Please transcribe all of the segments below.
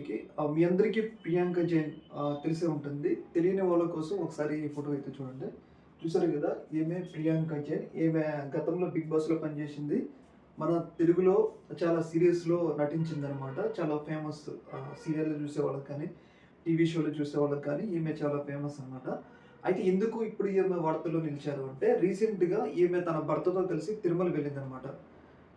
అందరికీ మీ అందరికీ ప్రియాంక జైన్ తెలిసే ఉంటుంది. తెలియని వాళ్ళ కోసం ఒకసారి ఈ ఫోటో అయితే చూడండి. చూసారు కదా ఈమె ప్రియాంక జైన్ ఈమె గతంలో బిగ్ బాస్లో పనిచేసింది. మన తెలుగులో చాలా సీరియల్స్లో నటించింది అనమాట చాలా ఫేమస్ సీరియల్ చూసే వాళ్ళకి కానీ టీవీ షోలు చూసే వాళ్ళకి కానీ ఈమె చాలా ఫేమస్ అనమాట అయితే ఎందుకు ఇప్పుడు ఈమె వార్తల్లో నిలిచారు అంటే రీసెంట్గా ఈమె తన భర్తతో కలిసి తిరుమల వెళ్ళిందనమాట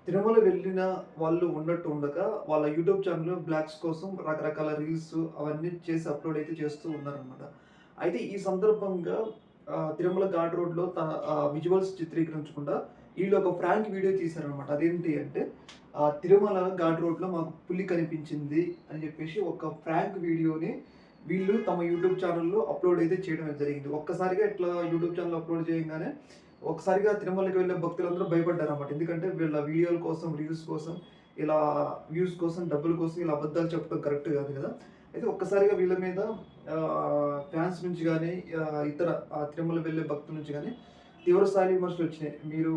తిరుమల వెళ్ళిన వాళ్ళు ఉన్నట్టు ఉండక వాళ్ళ యూట్యూబ్ ఛానల్లో బ్లాక్స్ కోసం రకరకాల రీల్స్ అవన్నీ చేసి అప్లోడ్ అయితే చేస్తూ ఉన్నారనమాట అయితే ఈ సందర్భంగా తిరుమల ఘాట్ రోడ్లో తన విజువల్స్ చిత్రీకరించకుండా వీళ్ళు ఒక ఫ్రాంక్ వీడియో తీశారనమాట అదేంటి అంటే ఆ, తిరుమల ఘాట్ రోడ్లో మాకు పులి కనిపించింది అని చెప్పేసి ఒక ఫ్రాంక్ వీడియోని వీళ్ళు తమ యూట్యూబ్ ఛానల్లో అప్లోడ్ అయితే చేయడం జరిగింది. ఒక్కసారిగా ఇట్లా యూట్యూబ్ ఛానల్ అప్లోడ్ చేయగానే ఒకసారిగా తిరుమలకి వెళ్ళే భక్తులందరూ భయపడ్డారు అన్నమాట ఎందుకంటే వీళ్ళ వీడియోల కోసం రీల్స్ కోసం ఇలా వ్యూస్ కోసం డబ్బుల కోసం ఇలా అబద్ధాలు చెప్పడం కరెక్ట్ కాదు కదా. అయితే ఒక్కసారిగా వీళ్ళ మీద ఫ్యాన్స్ నుంచి కానీ ఇతర ఆ, తిరుమల వెళ్ళే భక్తుల నుంచి కానీ తీవ్ర స్థాయి విమర్శలు వచ్చినాయి. మీరు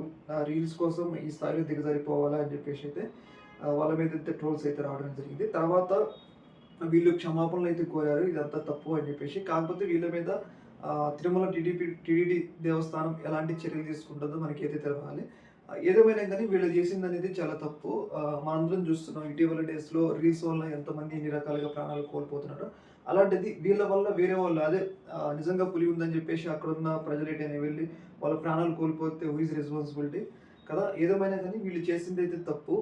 రీల్స్ కోసం ఈ స్థాయిలో దిగజారిపోవాలా అని చెప్పేసి అయితే వాళ్ళ మీద అయితే ట్రోల్స్ అయితే రావడం జరిగింది. తర్వాత వీళ్ళు క్షమాపణలు అయితే కోరారు. ఇదంతా తప్పు అని చెప్పేసి. కాకపోతే వీళ్ళ మీద తిరుమల టీడీపీ టీడీడీ దేవస్థానం ఎలాంటి చర్యలు తీసుకుంటుందో మనకి అయితే తెలవాలి ఏదేమైనా కానీ వీళ్ళు చేసింది అనేది చాలా తప్పు. మనందరం చూస్తున్నాం ఇటీవల డేస్లో రీల్స్ వల్ల ఎంతమంది ఎన్ని రకాలుగా ప్రాణాలు కోల్పోతున్నారు. అలాంటిది వీళ్ళ వల్ల వేరే వాళ్ళు అదే నిజంగా పులి ఉందని చెప్పేసి అక్కడ ఉన్న ప్రజలేటైనా వెళ్ళి వాళ్ళ ప్రాణాలు కోల్పోతే హూ ఇస్ రెస్పాన్సిబిలిటీ కదా ఏదేమైనా కానీ వీళ్ళు చేసింది అయితే తప్పు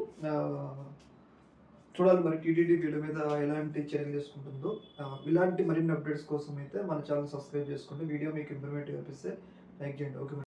చూడాలి మరి టీటీడీ వీళ్ళ మీద ఎలాంటి చర్యలు తీసుకుంటుందో. ఇలాంటి మరిన్ని అప్డేట్స్ కోసం అయితే మన ఛానల్ సబ్స్క్రైబ్ చేసుకోండి. వీడియో మీకు ఇంప్రూవ్మెంట్ అనిపిస్తే లైక్ చేయండి. ఓకే